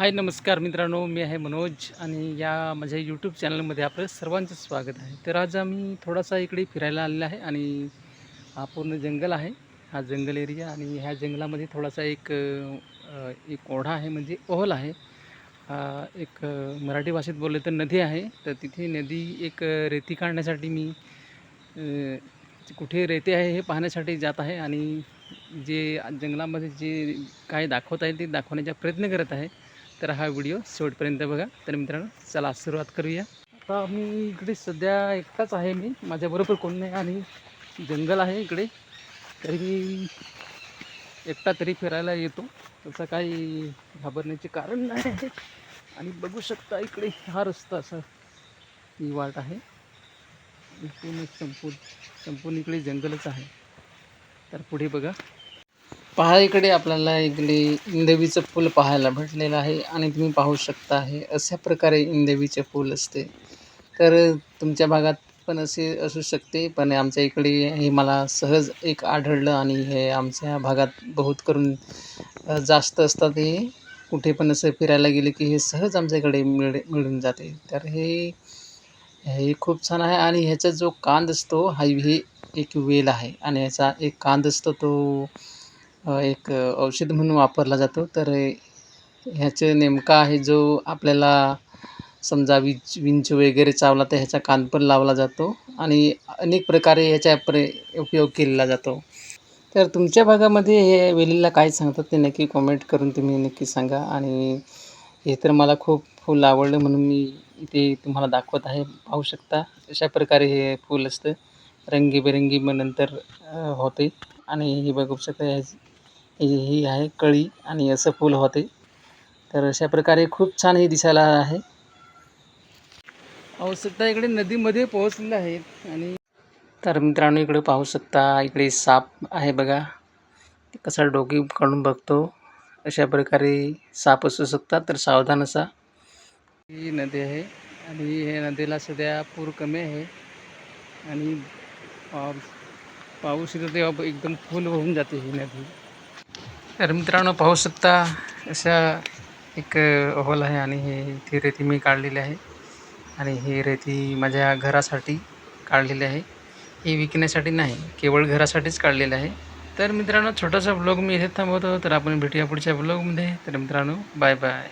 हाय नमस्कार मित्रांनो मी आहे मनोज आणि या माझ्या यूट्यूब चॅनलमध्ये आपलं सर्वांचं स्वागत आहे. तर आज आम्ही थोडासा इकडे फिरायला आलेला आहे आणि हा पूर्ण जंगल आहे. हा जंगल एरिया आणि ह्या जंगलामध्ये थोडासा एक एक ओढा आहे म्हणजे ओहल आहे. हा एक मराठी भाषेत बोलले तर नदी आहे. तर तिथे नदी एक रेती काढण्यासाठी मी कुठे रेती आहे हे पाहण्यासाठी जात आहे आणि जे जंगलामध्ये जे काय दाखवत आहे ते दाखवण्याचा प्रयत्न करत आहे. तर हा व्हिडिओ शेवटपर्यंत बघा. तर मित्रांनो चला सुरुवात करूया. आता मी इकडे सध्या एकटाच आहे मी. माझ्याबरोबर कोण नाही आणि जंगल आहे इकडे. तरी मी एकटा तरी फिरायला येतो. त्याचं काही घाबरण्याचे कारण नाही. आहे आणि बघू शकता इकडे हा रस्ता असा ही वाट आहे. पूर्ण संपूर्ण संपूर्ण इकडे जंगलच आहे. तर पुढे बघा. पहा इकडे आपल्याला इकडे इंदवीचं फूल पाहायला भेटलेलं आहे आणि तुम्ही पाहू शकता हे अशा प्रकारे इंदवीचे फूल असते. तर तुमच्या भागात पण असे असू शकते पण आमच्या इकडे हे मला सहज एक आढळलं आणि हे आमच्या भागात बहुत करून जास्त असतात हे. कुठे पण असं फिरायला गेले की हे सहज आमच्या इकडे मिळ मिळून जाते. तर हे हे खूप छान आहे आणि ह्याचा जो कांद असतो हा हे एक वेल आहे. आणि ह्याचा एक कांद असतो तो एक औषध म्हणून वापरला जातो. तर ह्याचं नेमका आहे जो आपल्याला समजा विंच विंच वगैरे चावला तर ह्याचा कान पण लावला जातो आणि अनेक प्रकारे ह्याचा प्रे उपयोग केलेला जातो. तर तुमच्या भागामध्ये हे वेलीला काय सांगतात ते नक्की कॉमेंट करून तुम्ही नक्की सांगा. आणि हे तर मला खूप फूल आवडलं म्हणून मी इथे तुम्हाला दाखवत आहे. पाहू शकता अशा प्रकारे हे फूल असतं. रंगीबेरंगी मग नंतर होते. आणि हे बघू शकता ही ही आहे कळी आणि असं फूल होते. तर अशा प्रकारे खूप छान हे दिसायला आहे. पाहू शकता इकडे नदीमध्ये पोहोचलेलं आहे आणि तर मित्रांनो इकडे पाहू शकता इकडे साप आहे बघा. कसा डोकी काढून बघतो. अशा प्रकारे साप असू शकतात तर सावधान असा. ही नदी आहे आणि हे नदीला सध्या पूर कमी आहे. आणि पाऊस येतो तेव्हा एकदम फुल होऊन जाते ही नदी. तर मित्रांनो पाहू शकता अशा एक हॉल आहे आणि हे इथे रेती मी काढलेली आहे. आणि ही रेती माझ्या घरासाठी काढलेली आहे. ही विकण्यासाठी नाही केवळ घरासाठीच काढलेली आहे. तर मित्रांनो छोटासा ब्लॉग मी इथे थांबवतो. तर आपण भेटूया पुढच्या ब्लॉगमध्ये तर मित्रांनो बाय बाय